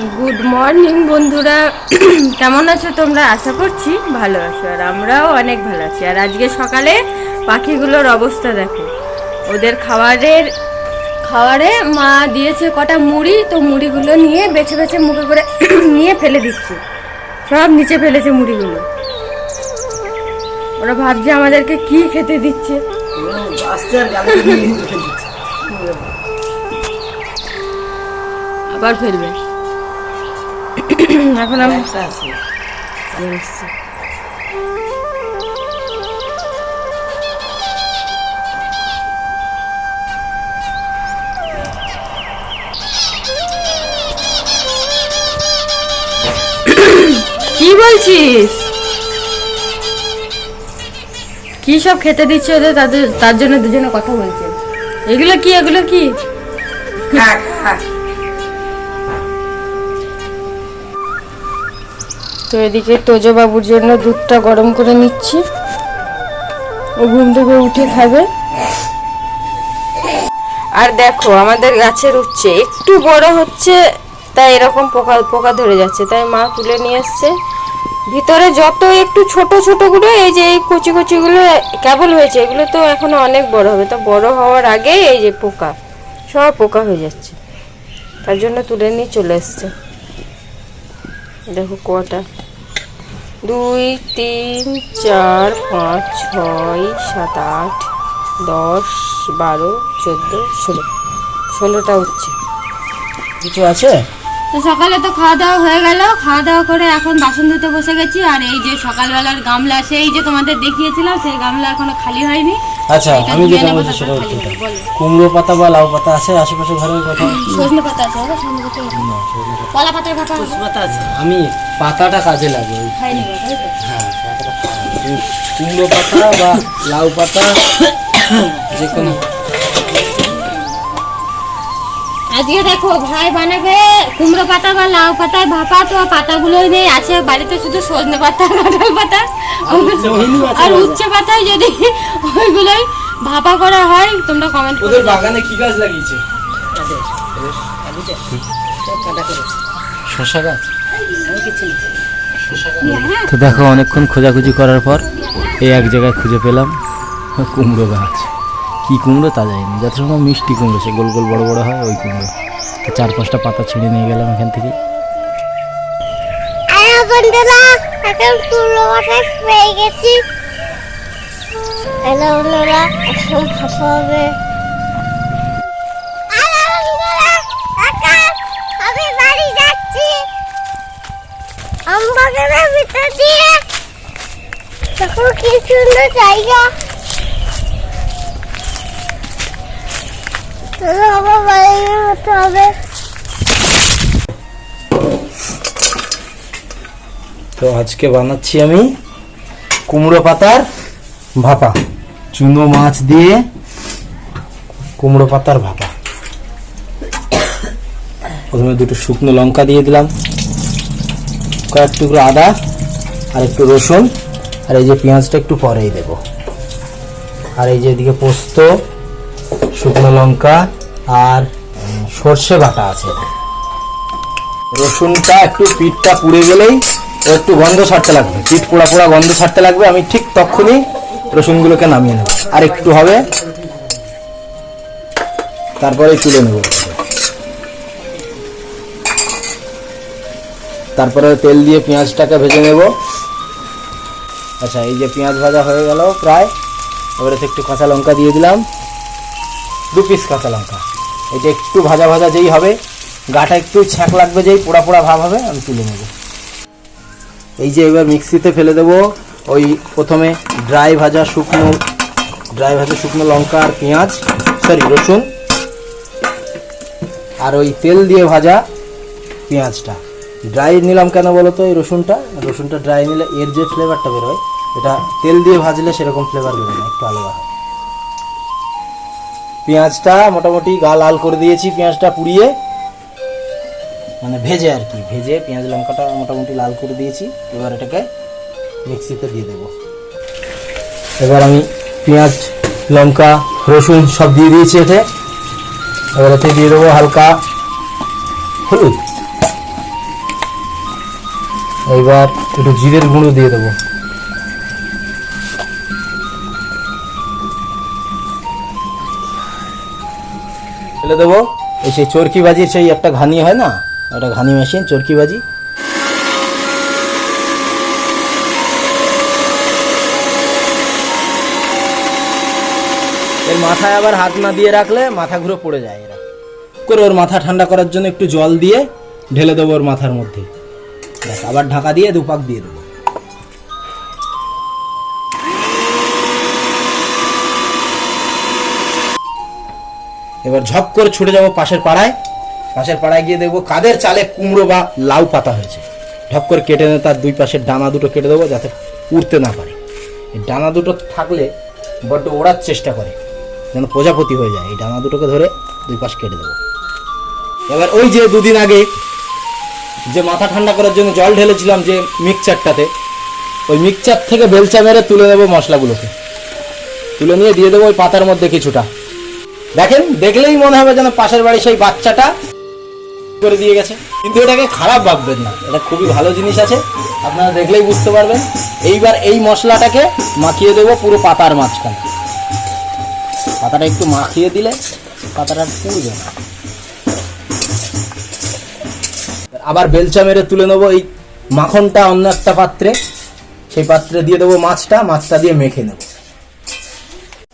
Good morning বন্ধুরা। কেমন আছো তোমরা? আশা করছি ভালো আছো, আর আমরাও অনেক ভালো আছি। আর আজকে সকালে পাখিগুলোর অবস্থা দেখো। ওদের খাবারের খাবারে মা দিয়েছে কটা মুড়ি, তো মুড়িগুলো নিয়ে বেছে বেছে মুখে করে নিয়ে ফেলে দিচ্ছে। সব নিচে ফেলেছে মুড়িগুলো। ওরা ভাবছে আমাদেরকে কি খেতে দিচ্ছে। আবার ফেলবে। এখন আমি কি বলছিস? কি সব খেতে দিচ্ছে ওদের? তাদের তার জন্য দুজনে কথা বলছে। এগুলো কি? এগুলো কি? তো এদিকে তোজো বাবুর জন্য দুধটা গরম করে নিচ্ছি। ও ঘুম থেকে উঠে খাবে। আর দেখো, আমাদের গাছের উচ্ছে একটু বড় হচ্ছে, তাই এরকম পোকা পোকা ধরে যাচ্ছে। তাই মা তুলে নিয়ে এসছে। ভিতরে যত একটু ছোট ছোটগুলো, এই যে এই কচি কচি গুলো, কেবল হয়েছে, এগুলো তো এখনও অনেক বড় হবে। তো বড় হওয়ার আগে এই যে পোকা, সব পোকা হয়ে যাচ্ছে। তার জন্য তুলে নিয়ে চলে এসছে। দেখো কটা দুই তিন চার পাঁচ ছয় সাত আট দশ বারো চোদ্দ ষোলো। ষোলোটা হচ্ছে। কিছু আছে? তো সকালে তো খাওয়া দাওয়া হয়ে গেল। খাওয়া দাওয়া করে এখন বাসন ধুতে বসে গেছি। আর এই যে সকালবেলার গামলা সেই যে তোমাদের দেখিয়েছিলাম সেই গামলা এখনও খালি হয়নি। আচ্ছা আমি যেটা বলছি সেটা হচ্ছে। কুমড়ো পাতা বা লাউ পাতা আছে আশেপাশে ঘরের কোথাও সজনে পাতা আছে সজনে পাতা কলা পাতার পাতা? পাতা আছে আমি পাতাটা কাজে লাগে? হ্যাঁ কুমড়ো পাতা বা লাউ পাতা যে কোনো আজকে দেখো ভাই বানাবে কুমড়ো পাতা বা লাউ পাতায় ভাপা তো পাতাগুলোই নেই আছে বাড়িতে শুধু সজনে পাতা কাঁঠাল পাতা। আর উচ্ছে পাতায় যদি ওইগুলোই ভাপা করা হয় তোমরা কমেন্ট করে ওদের বাগানে কি গাছ লাগিয়েছে? শশা গাছ? তো দেখো অনেকক্ষণ খোঁজাখুঁজি করার পর এই এক জায়গায় খুঁজে পেলাম কুমড়ো গাছ। কি কুমড়ো তা যায়নি যত সময় মিষ্টি কুমড়ো সে গোল গোল বড় বড় হয় ওই কুমড়ো। চার পাঁচটা পাতা ছিঁড়ে নিয়ে গেলাম এখান থেকে বন্ধুরা এখন গেছি। আমি কি সুন্দর জায়গা। তো আজকে বানাচ্ছি আমি কুমড়ো পাতার ভাপা, চুনো মাছ দিয়ে কুমড়ো পাতার ভাপা। প্রথমে দুটো শুকনো লঙ্কা দিয়ে দিলাম, কয়েক টুকরো আদা আর একটু রসুন, আর এই যে পেঁয়াজটা একটু পরেই দেব। আর এই যে এদিকে পোস্ত শুকনো লঙ্কা আর সর্ষে বাটা আছে। রসুনটা একটু পিঠটা পুড়ে গেলেই একটু গন্ধ ছাড়তে লাগবে। পিঠ পোড়া পোড়া গন্ধ ছাড়তে লাগবে। আমি ঠিক তখনই রসুনগুলোকে নামিয়ে নেব। আর একটু হবে, তারপরে তুলে নেব। তারপরে তেল দিয়ে পেঁয়াজটাকে ভেজে নেব। আচ্ছা এই যে পেঁয়াজ ভাজা হয়ে গেল প্রায়। এবারে একটু কাঁচা লঙ্কা দিয়ে দিলাম। দু পিস কাঁচা লঙ্কা। এটা একটু ভাজা ভাজা যেই হবে, গাটা একটু ছ্যাঁক লাগবে যেই পোড়া পোড়া ভাব হবে, আমি তুলে নেব। এই যে এবার মিক্সিতে ফেলে দেবো ওই প্রথমে ড্রাই ভাজা শুকনো ড্রাই ভাজা শুকনো লঙ্কা আর পেঁয়াজ সরি রসুন, আর ওই তেল দিয়ে ভাজা পেঁয়াজটা। ড্রাই নিলাম কেন বলো তো এই রসুনটা? রসুনটা ড্রাই নিলে এর যে ফ্লেভারটা বেরোয়, এটা তেল দিয়ে ভাজলে সেরকম ফ্লেভার বেরোয় না, একটু আলাদা। হয় পেঁয়াজটা মোটামুটি গা লাল করে দিয়েছি, পেঁয়াজটা পুড়িয়ে। মানে ভেজে আর কি, ভেজে পেঁয়াজ লঙ্কাটা মোটামুটি লাল করে দিয়েছি। এবার এটাকে মিক্সিতে দিয়ে দেবো। এবার আমি পেঁয়াজ, লঙ্কা, রসুন সব দিয়ে দিয়েছি এতে। এবার এতে দিয়ে দেবো হালকা হলুদ। এইবার একটু জিরের গুঁড়ো দিয়ে দেবো। ফেলে দেবো। এই সেই চরকি বাজির সেই একটা ঘানি হয় না? একটা ঘানি মেশিন চরকি বাজি এর মাথায় আবার হাত না দিয়ে রাখলে মাথা ঘুরে পড়ে যায় এরা। করে ওর মাথা ঠান্ডা করার জন্য একটু জল দিয়ে ঢেলে দেবো ওর মাথার মধ্যে। আবার ঢাকা দিয়ে দুপাক দিয়ে দেবো। এবার ঝপ করে ছুটে যাব পাশের পাড়ায়। পাশের পাড়ায় গিয়ে দেখব কাদের চালে কুমড়ো বা লাউ পাতা হয়েছে। ঝপ করে কেটে এনে তার দুই পাশের ডানা দুটো কেটে দেবো যাতে উড়তে না পারে। এই ডানা দুটো থাকলে বড্ড ওড়ার চেষ্টা করে, যেন প্রজাপতি হয়ে যায়। এই ডানা দুটোকে ধরে দুই পাশ কেটে দেবো। এবার ওই যে দুদিন আগে যে মাথা ঠান্ডা করার জন্য জল ঢেলেছিলাম যে মিক্সচারটাতে, ওই মিক্সচার থেকে বেলচা মেরে তুলে দেবো মশলাগুলোকে। তুলে নিয়ে দিয়ে দেবো ওই পাতার মধ্যে কিছুটা। দেখেন, দেখলেই মনে হবে যেন পাশের বাড়ির সেই বাচ্চাটা করে দিয়ে গেছে। কিন্তু এটাকে খারাপ ভাববেন না, এটা খুবই ভালো জিনিস আছে, আপনারা দেখলেই বুঝতে পারবেন। এইবার এই মশলাটাকে মাখিয়ে দেবো পুরো পাতার মাঝখানে। পাতাটা একটু মাখিয়ে দিলে পাতাটা পুড়বে। না আবার বেলচা মেরে তুলে নেব এই মাখনটা অন্য একটা পাত্রে। সেই পাত্রে দিয়ে দেবো মাছটা মাছটা দিয়ে মেখে নেব।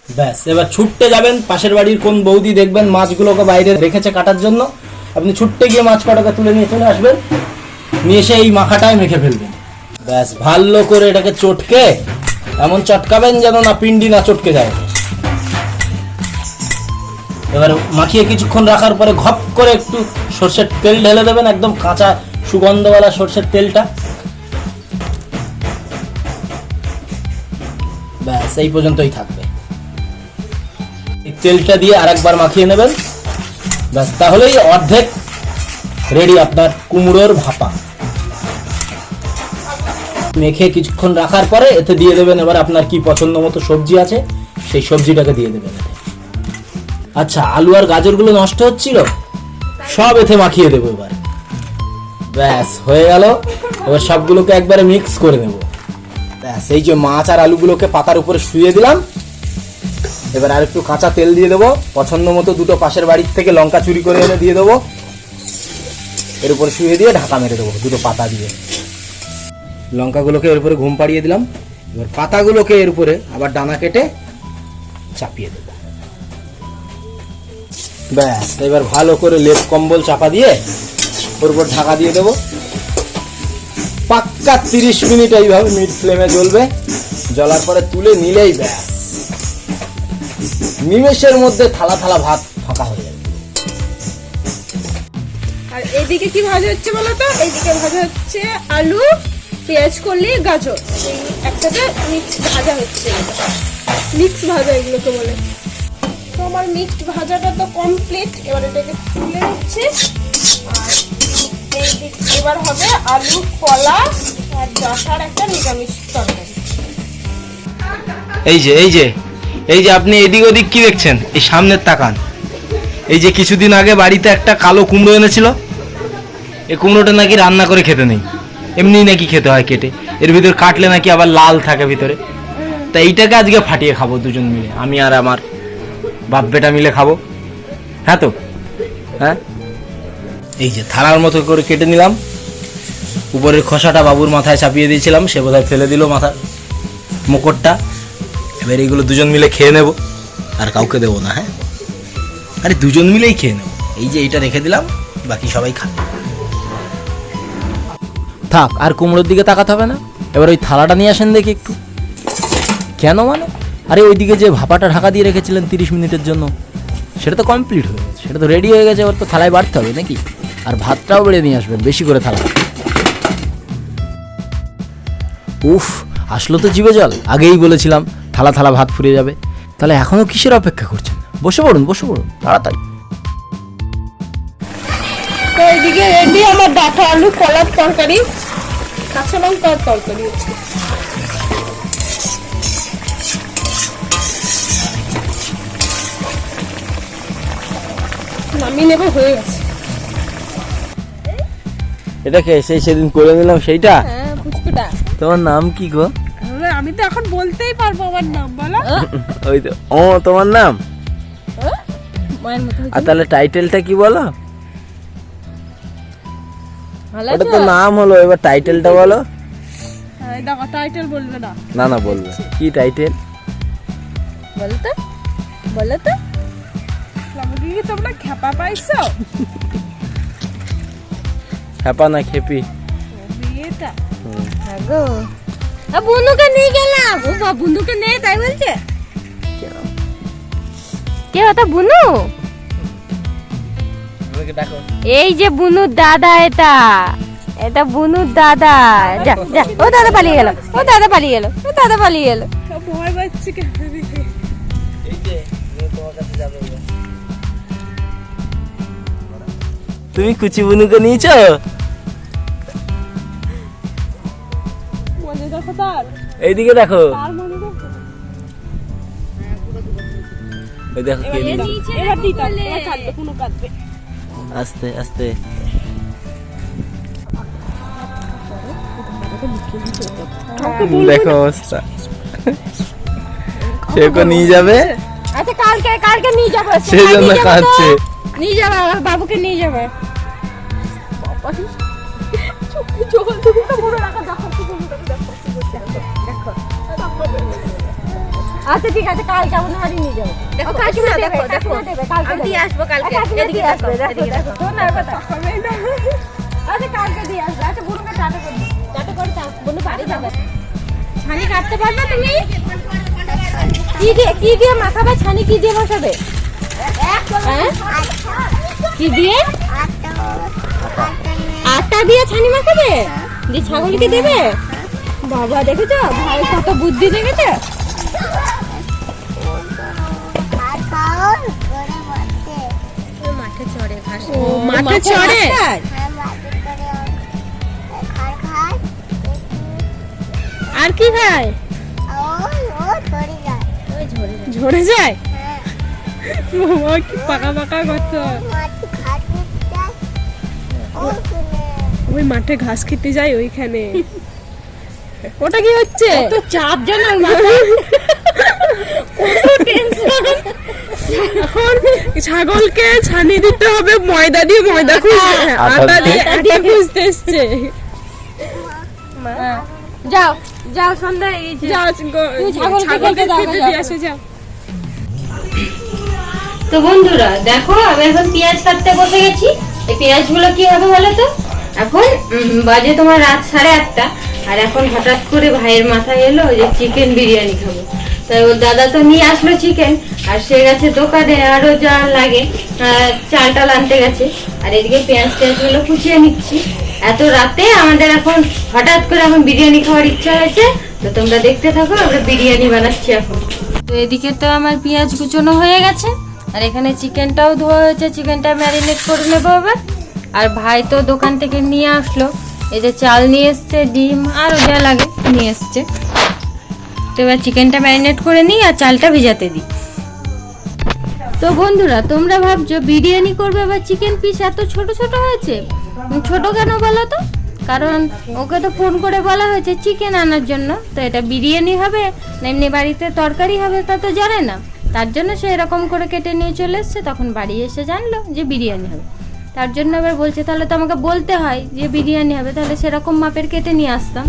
ব্যাস, এবার ছুটতে যাবেন, পাশের বাড়ির কোন বৌদি দেখবেন মাছগুলোকে বাইরে রেখেছে কাটার জন্য। আপনি ছুটতে গিয়ে মাছ কটাকে তুলে নিয়ে চলে আসবেন, নিয়ে এসে এই মাখাটায় মেখে ফেলবেন। ব্যাস, ভালো করে এটাকে চটকে, এমন চটকাবেন যেন না পিন্ডি না চটকে যায়। এবার মাখিয়ে কিছুক্ষণ রাখার পরে ঘপ করে একটু সর্ষের তেল ঢেলে দেবেন, একদম কাঁচা সুগন্ধওয়ালা সর্ষের তেলটা। ব্যাস, এই পর্যন্তই এই তেলটা দিয়ে আরেকবার মাখিয়ে নেবেন। ব্যাস, তাহলেই অর্ধেক রেডি আপনার কুমড়োর ভাপা। মেখে কিছুক্ষণ রাখার পরে এতে দিয়ে দেবেন এবার আপনার কি পছন্দ মতো সবজি আছে, সেই সবজিটাকে দিয়ে দেবেন আচ্ছা আলু আর গাজরগুলো নষ্ট হচ্ছিল? সব এতে মাখিয়ে দেবো এবার। ব্যাস, হয়ে গেল। এবার সবগুলোকে একবারে মিক্স করে নেব। ব্যাস, এই যে মাছ আর আলুগুলোকে পাতার উপরে শুয়ে দিলাম। এবার আর একটু কাঁচা তেল দিয়ে দেবো। পছন্দ মতো দুটো পাশের বাড়ির থেকে লঙ্কা চুরি করে এনে দিয়ে দেবো। এর উপরে শুয়ে দিয়ে ঢাকা মেরে দেবো দুটো পাতা দিয়ে। লঙ্কাগুলোকে এর উপরে ঘুম পাড়িয়ে দিলাম। এবার পাতাগুলোকে এর উপরে আবার ডানা কেটে চাপিয়ে দেবো। ব্যাস, এবার ভালো করে লেপ কম্বল চাপা দিয়ে ওর উপর ঢাকা দিয়ে দেবো। পাক্কা তিরিশ মিনিট এইভাবে মিড ফ্লেমে জ্বলবে। জ্বলার পরে তুলে নিলেই ব্যাস। নিমেষের মধ্যে থালা থালা ভাত ফাঁকা হয়ে যাবে আর এইদিকে কি ভাজা হচ্ছে বলো তো? এইদিকে ভাজা হচ্ছে আলু পেঁয়াজ করলি গাজর। এই একসাথে মিক্স ভাজা হচ্ছে। মিক্স ভাজা এগুলোকে বলে। তো আমার মিক্সড ভাজাটা তো কমপ্লিট এবার এটাকে তুলে হচ্ছে আর এবার হবে আলু কলা আর ডাঁটার একটা নিরামিষ তরকারি। এই যে এই যে। এই যে আপনি এদিক ওদিক কি দেখছেন? এই সামনের তাকান। এই যে কিছুদিন আগে বাড়িতে একটা কালো কুমড়ো এনেছিল। এই কুমড়োটা নাকি রান্না করে খেতে নেই। এমনি নাকি খেতে হয় কেটে। এর ভিতর কাটলে নাকি আবার লাল থাকে ভিতরে। তা এইটাকে আজকে ফাটিয়ে খাব দুজন মিলে। আমি আর আমার বাপ বেটা মিলে খাব। হ্যাঁ তো? হ্যাঁ? এই যে থালার মতো করে কেটে নিলাম। উপরের খোসাটা বাবুর মাথায় চাপিয়ে দিয়েছিলাম। সে বোধহয় ফেলে দিল মাথার মুকুটটা। এবার এইগুলো দুজন মিলে খেয়ে নেব। আর কাউকে দেবো না হ্যাঁ? আরে দুজন মিলেই খেয়ে নেব। এই যে এইটা রেখে দিলাম, বাকি সবাই খাবে থাক, আর কুমড়োর দিকে তাকাতে হবে না। এবার ওই থালাটা নিয়ে আসেন দেখি একটু। কেন মানে? আরে ওইদিকে যে ভাপাটা ঢাকা দিয়ে রেখেছিলেন তিরিশ মিনিটের জন্য, সেটা তো কমপ্লিট হয়ে গেছে। সেটা তো রেডি হয়ে গেছে, এবার তো থালায় বাড়তে হবে নাকি? আর ভাতটাও বেড়ে নিয়ে আসবেন, বেশি করে থালা। উফ, আসলো তো জিভে জল আগেই বলেছিলাম। থালা থালা ভাত ফুরিয়ে যাবে। তাহলে এখনও কিসের অপেক্ষা করছেন? বসে পড়ুন বসে পড়ুন তাড়াতাড়ি। এইদিকে রেডি আমার ডাঁটা আলু কলার তরকারি কাঁচা লঙ্কার তরকারি হচ্ছে নামিয়ে নেবে হয়ে গেছে। এটা কে? সেই সেদিন করে নিলাম সেইটা? হ্যাঁ তোমার নাম কি গো? আমি তো এখন বলতেই পারব আমার নাম বলো। ওই তো ও তোমার নাম? আর তাহলে টাইটেলটা কি বলো? ওটা তো নাম হলো এবার টাইটেলটা বলো। হ্যাঁ, দেখো টাইটেল বলবে না। না না বলবে কি টাইটেল? বলো তো বলো তো কি তোমরা খেপা পাইছো? হ্যাপা না খেপি বিয়েটা হ্যাঁ গো। বন্ধুকে নিয়ে গেলাম। ও বা বন্ধুকে নেই তাই বলছে? কে ওটা বুনু? এই যে বুনুর দাদা এটা। এটা বুনুর দাদা। যা যা ও দাদা পালিয়ে গেল ও দাদা পালিয়ে গেল ও দাদা পালিয়ে গেল। ভয় পাচ্ছি কেন। তুমি কুচি বুনুকে নিয়েছো? এইদিকে দেখো। ওই কে আস্তে আস্তে। দেখো অবস্থা। সে নিয়ে যাবে? আচ্ছা কালকে কালকে নিয়ে যাব। সেই জন্য নিয়ে যাব তো। কাঁদছে। নিয়ে যাব বাবুকে নিয়ে যাবে। জল তুমি তো রাখো আচ্ছা ঠিক আছে কালকে আপনার বাড়ি নিয়ে যাব দেখো কাকিমা দেখো দেখো। কালকে দিয়ে আসব কালকে এদিকে আসবে দেখো দেখো শোনার কথা আচ্ছা কালকে দিয়ে আসবে। আচ্ছা বুনুকে টাটা করে টাটা করে দাও বুনু বাড়ি যাবে ছানি কাটতে পারবে তুমি? কি দিয়ে কি দিয়ে মাখাবে? ছানি কি দিয়ে বসাবে? হ্যাঁ? কি দিয়ে? আটা দিয়ে ছানি মাখাবে? দিয়ে ছাগলকে দেবে? বাবা দেখেছ? ভাই কত বুদ্ধি দেখেছ? ও মাঠে চড়ে? আর কি খায়? ঝরে যায়? বাবা কি পাকা পাকা কত ওই মাঠে ঘাস খেতে যায় ওইখানে। ওটা কি হচ্ছে? তো চাপ জানার ছাগলকে ছানি দিতে হবে ময়দা দিয়ে ময়দা আটা দিয়ে? আটা খুঁজতে এসছে। যাও যাও সন্ধ্যা এই যাও ছাগলকে খেতে। দিয়ে আসো যাও। তো বন্ধুরা দেখো আমি এখন পেঁয়াজ কাটতে বসে গেছি। এই পেঁয়াজগুলো কি হবে বলো তো? এখন বাজে তোমার রাত সাড়ে আটটা। আর এখন হঠাৎ করে ভাইয়ের মাথায় এলো যে চিকেন বিরিয়ানি খাব। ওর দাদা তো নিয়ে আসলো চিকেন আর সে গেছে দোকানে আরও যা লাগে আহ, চাল টাল আনতে গেছে। আর এদিকে পেঁয়াজ টেয়াজগুলো কুচিয়ে নিচ্ছি। এত রাতে আমাদের এখন হঠাৎ করে এখন বিরিয়ানি খাওয়ার ইচ্ছা হয়েছে তো তোমরা দেখতে থাকো আমরা বিরিয়ানি বানাচ্ছি এখন। তো এদিকে তো আমার পেঁয়াজ কুচোনো হয়ে গেছে আর এখানে চিকেনটাও ধোয়া হয়েছে চিকেনটা ম্যারিনেট করে নেব আবার আর ভাই তো দোকান থেকে নিয়ে আসলো এই যে চাল নিয়ে এসছে ডিম আরও যা লাগে নিয়ে এসছে। তো এবার চিকেনটা ম্যারিনেট করে নিই আর চালটা ভিজাতে দিই। তো বন্ধুরা, তোমরা ভাবছ বিরিয়ানি করবে বা চিকেন পিস এত ছোট ছোট হয়েছে? ছোট কেন বলো তো? কারণ ওকে তো ফোন করে বলা হয়েছে চিকেন আনার জন্য। তো এটা বিরিয়ানি হবে এমনি বাড়িতে তরকারি হবে তা তো জানে না। তার জন্য সে এরকম করে কেটে নিয়ে চলে এসছে, তখন বাড়ি এসে জানলো যে বিরিয়ানি হবে। তার জন্য এবার বলছে, তাহলে তো আমাকে বলতে হয় যে বিরিয়ানি হবে, তাহলে সেরকম মাপের কেটে নিয়ে আসতাম।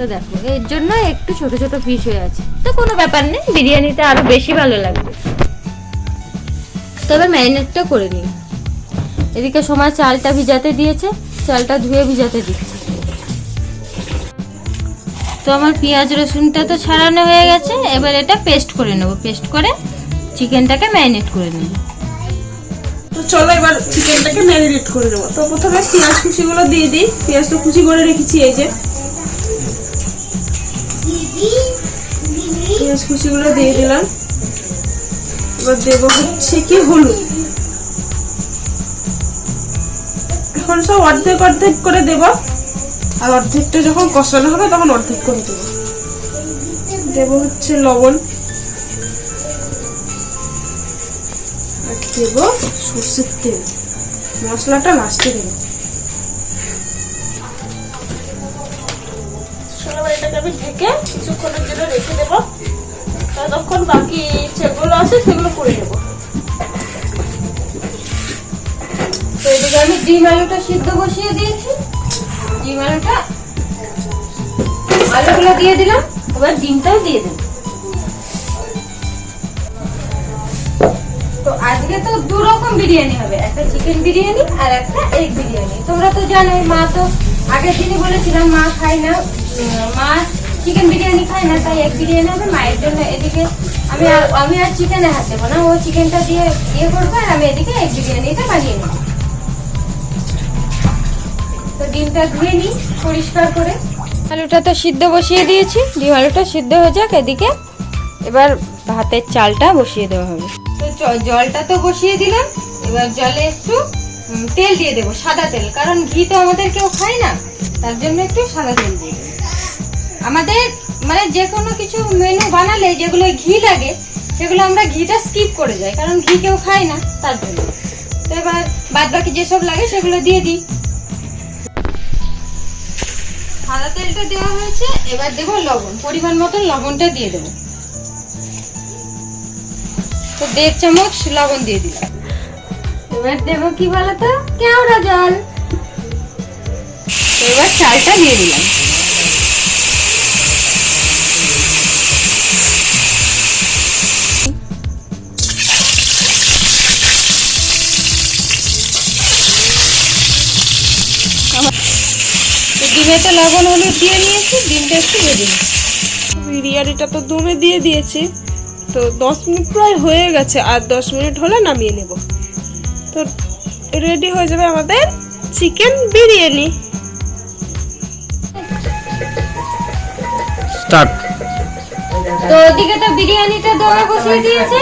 তো দেখো, এর জন্য একটু ছোট ছোট পিস হয়ে আছে। তো কোনো ব্যাপার নেই বিরিয়ানিতে আরও বেশি ভালো লাগবে। তবে ম্যারিনেটটা করে নিই। এদিকে সময় চালটা ভিজাতে দিয়েছে, চালটা ধুয়ে ভিজাতে দিচ্ছে। তো আমার পেঁয়াজ রসুনটা তো ছাড়ানো হয়ে গেছে, এবার এটা পেস্ট করে নেব। পেস্ট করে চিকেনটাকে ম্যারিনেট করে নেব। তো চলো এবার চিকেনটাকে ম্যারিনেট করে দেবো তো প্রথমে পেঁয়াজ কুচিগুলো দিয়ে দিই। পেঁয়াজ তো কুচি করে রেখেছি, এই যে। পেঁয়াজ কুচিগুলো দিয়ে দিলাম। এবার দেবো হচ্ছে কি হলুদ। এখন সব অর্ধেক অর্ধেক করে দেবো। আর অর্ধেকটা যখন কষানো হবে তখন অর্ধেক করে দেবো। দেবো হচ্ছে লবণ। আর দেবো সর্ষের তেল। মশলাটা লাস্টে দেবো। ততক্ষণ বাকি যেগুলো আছে সেগুলো করে নেব। তো আমি ডিম আলুটা সিদ্ধ বসিয়ে দিয়েছি। ডিম আলুটা আলুগুলো দিয়ে দিলাম, এবার ডিমটাও দিয়ে তো আজকে তো দু রকম বিরিয়ানি হবে, একটা চিকেন বিরিয়ানি আর একটা এগ বিরিয়ানি। তোমরা তো জানোই, মা তো আগের দিনই বলেছিলাম, মা খায় না মা চিকেন বিরিয়ানি খাই না তাই এক বিরিয়ানি হবে, মায়ের জন্য এদিকে আমি আর আমি আর চিকেনে হাত দেবো না, ও চিকেনটা দিয়ে ইয়ে করব আর আমি এদিকে এক বিরিয়ানিটা বানিয়ে নেব। তো ডিমটা ধুয়ে নিই পরিষ্কার করে। আলুটা তো সিদ্ধ বসিয়ে দিয়েছি, ডিম আলুটা সিদ্ধ হয়ে যাক এদিকে। এবার ভাতের চালটা বসিয়ে দেওয়া হবে। তো জলটা তো বসিয়ে দিলাম, এবার জলে একটু তেল দিয়ে দেবো, সাদা তেল, কারণ ঘি তো আমাদের কেউ খায় না, তার জন্য একটু সাদা তেল দিয়ে আমাদের মানে যে কোনো কিছু মেনু বানালে যেগুলো ঘি লাগে, সেগুলো আমরা ঘিটা স্কিপ করে যাই, কারণ ঘি কেউ খায় না, তার জন্য। তো এবার বাদ বাকি যেসব লাগে সেগুলো দিয়ে দিই। সাদা তেলটা দেওয়া হয়েছে, এবার দেবো লবণ, পরিমাণ মতন লবণটা দিয়ে দেবো। তো দেড় চামচ লবণ দিয়ে দিলাম। এবার দেবো কি বলো তো কেওড়া জল। এবার চালটা দিয়ে দিলাম। তো লবণ হলুদ দিয়ে নিয়েছি ডিমটা একটু ভেজে নিই। বিরিয়ানিটা তো দমে দিয়ে দিয়েছি। তো দশ মিনিট প্রায় হয়ে গেছে আর দশ মিনিট হলে নামিয়ে নেব। তো রেডি হয়ে যাবে আমাদের চিকেন বিরিয়ানি। স্টার্ট। তো ওদিকে তো বিরিয়ানিটা দমে বসিয়ে দিয়েছে।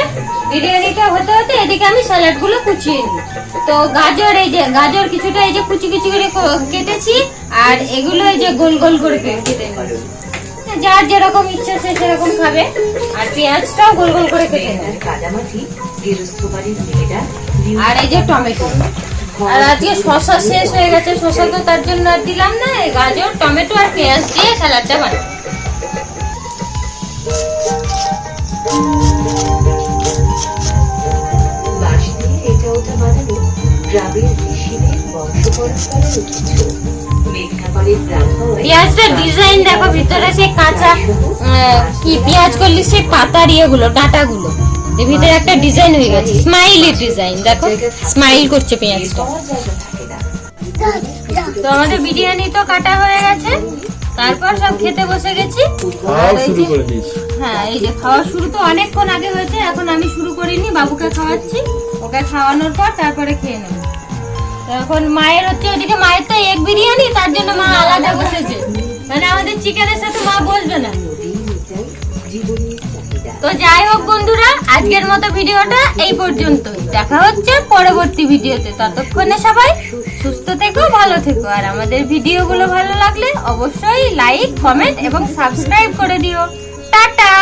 বিরিয়ানিটা হতে হতে এদিকে আমি স্যালাডগুলো কুচিয়ে নিই। তো গাজর এই যে গাজর কিছুটা এই যে কুচি কুচি করে কেটেছি আর এগুলো এই যে গোল গোল করে কেটে। যার যেরকম ইচ্ছা সে সেরকম খাবে আর পেঁয়াজটাও গোল গোল করে কেটে নেয় কাদামাটি গৃহস্থ বাড়ির মেয়েরা আর এই যে টমেটো। আর আজকে শসা শেষ হয়ে গেছে শসা তো তার জন্য আর দিলাম না গাজর টমেটো আর পেঁয়াজ দিয়ে স্যালাডটা বানাই। বাঁশ দিয়ে এটা ওটা বানানো গ্রামের ঋষিদের বংশ পরম্পরার ঐতিহ্য মেঘনাপাড়ের গ্রাম হওয়ায় পেঁয়াজটা ডিজাইন দেখো ভিতরে সে কাঁচা কি পেঁয়াজ করলি সে পাতার ইয়েগুলো ডাঁটাগুলো। এর ভিতরে একটা ডিজাইন হয়ে গেছে স্মাইলি ডিজাইন দেখো স্মাইল করছে পেঁয়াজটা। তো আমাদের বিরিয়ানি তো কাটা হয়ে গেছে। তারপর সব খেতে বসে গেছি। হ্যাঁ এই যে খাওয়া শুরু তো অনেকক্ষণ আগে হয়েছে এখন আমি শুরু করিনি বাবুকে খাওয়াচ্ছি। ওকে খাওয়ানোর পর তারপরে খেয়ে নেব। এখন মায়ের হচ্ছে ওদিকে মায়ের তো এক বিরিয়ানি তার জন্য মা আলাদা বসেছে। মানে আমাদের চিকেনের সাথে মা বসবে না। তো যাই হোক বন্ধুরা আজকের মতো ভিডিওটা এই পর্যন্ত দেখা হচ্ছে পরবর্তী ভিডিওতে। ততক্ষণে সবাই সুস্থ থেকো, ভালো থেকো। আর আমাদের ভিডিওগুলো ভালো লাগলে অবশ্যই লাইক কমেন্ট এবং সাবস্ক্রাইব করে দিও। টাটা!